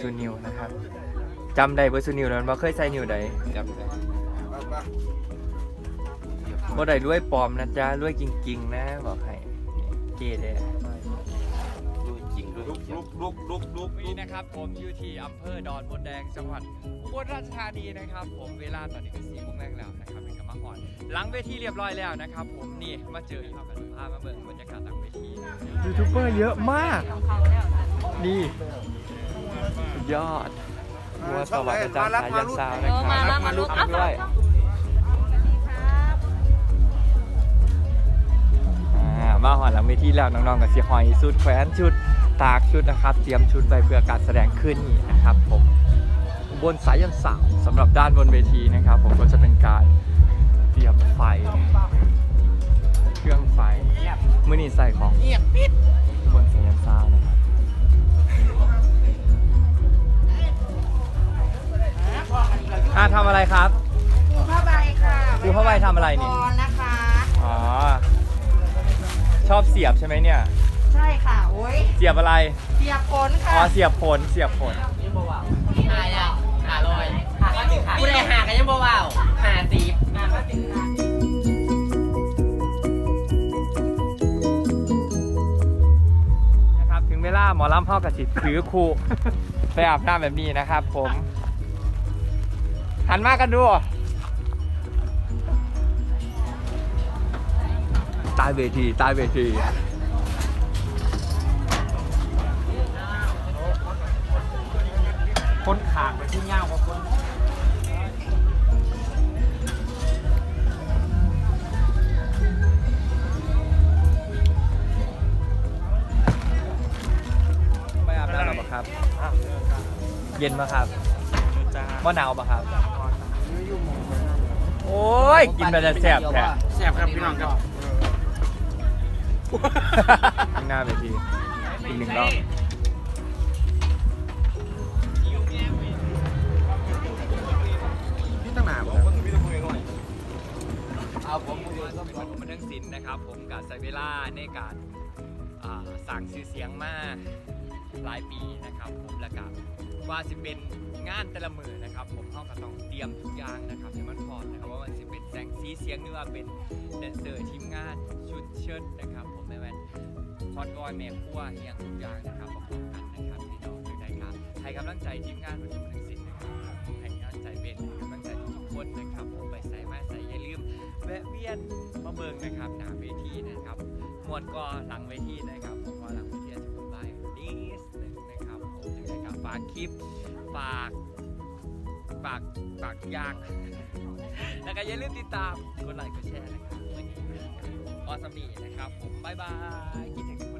ซูนิวนะครับจำได้เบอร์ซูนิวแล้วว่าเคยใส่นิวใดจำได้บ่ได้ด้วยปลอมนะจ๊ะด้วยจริง ๆ นะบอกให้เกเด้รู้จริงรู้ลุกเขียลุกลุกลุกลุกนนี้นะครับ ผมอยู่ที่อำเภอดอนมดแดงจังหวัดอุบลราชธานีนะครับ ผมเวลาตอนนี้เป็นสี่โมงแรกแล้วนะครับเป็นกำมะหอนหลังเวทีเรียบร้อยแล้วนะครับ ผมนี่มาเจออีกแล้วกันพามาเบิ่งบรรยากาศหลังเวทียูทูบเบอร์เยอะมากนี่ ยอดรัวสวัสดิ์อาจารย์สายันซาวนะเออคมารับมามาลุกอัพด้วยอ่ามาหอนหลังเวทีแล้วน้องๆกับเสียหอยชุดแขวนชุดตากชุดนะครับ เตรียมชุดไปเพื่อการแสดงขึ้นนี่นะครับ ผมอุบนสายันสาวสำหรับด้านบนเวทีนะครับ ผมก็จะเป็นการเตรียมไฟ เครื่องไฟมือนี่ใส่ของเงียบ ครับ ปูผ้าใบค่ะปูผ้าใบทำอะไรนี่ก่อนนะคะ อ๋อ ชอบเสียบใช่ไหมเนี่ย ใช่ค่ะ โอ้ยเสียบอะไร เสียบผลอ๋อค่ะเสียบผล เสียบผล หาอย่างหาลอยผู้ใดหากันยังบ่ว่าวหาสีบนะครับ ถึงเวลาหมอลำเข้ากระสิถือครู ไปอาบน้ำแบบนี้นะครับผม หันมากันดูใตายเวทีใตายเวที คนขางไปที่เงากว่าคนไม่อาบน้ำหรอครับ เย็นปะครับจ้า ว่าหนาวปะครับ โอ้ย กินไปจะแสบแท้แซ่บครับพี่น้องครับข้างหน้าไปทีอีกหนึ่งรอบพี่ตั้งหนาบ่เอาผมผมมาทั้งสินนะครับ ผมกับใช้เวลาในการอ่าสั่งชื่อเสียงมา หลายปีนะครับผมและกับว่าสิเป็นงานแต่ละมือนะครับ ผมเข้าก็ต้องเตรียมทุกอย่างนะครับให้มันพร้อมนะครับว่ามันสิเป็นแสงสีเสียงหรือว่าเป็นแดนเซอร์ทีมงานชุดเชิ้ตนะครับ ผมไม่แม่นคอนวอยแม่ครัวเฮียงทุกอย่างนะครับประกอบกันนะครับพี่น้องทุกท่านครับให้กำลังใจทีมงานทุกคนทั้งสิ้นนะครับให้กำลังใจเป็นกำลังใจทุกคนนะครับผมไปใส่มาใส่อย่าลืมแวะเวียนมาเบิงนะครับหน้าเวทีนะครับมวนก็หลังเวทีนะครับากคลิป ฝาก ฝาก ฝากยากแล้วก็อย่าลืมติดตาม กดไลค์ กดแชร์นะครับวันนี้ออสมีนะครับ ผมบายบาย คิดถึงทุกคน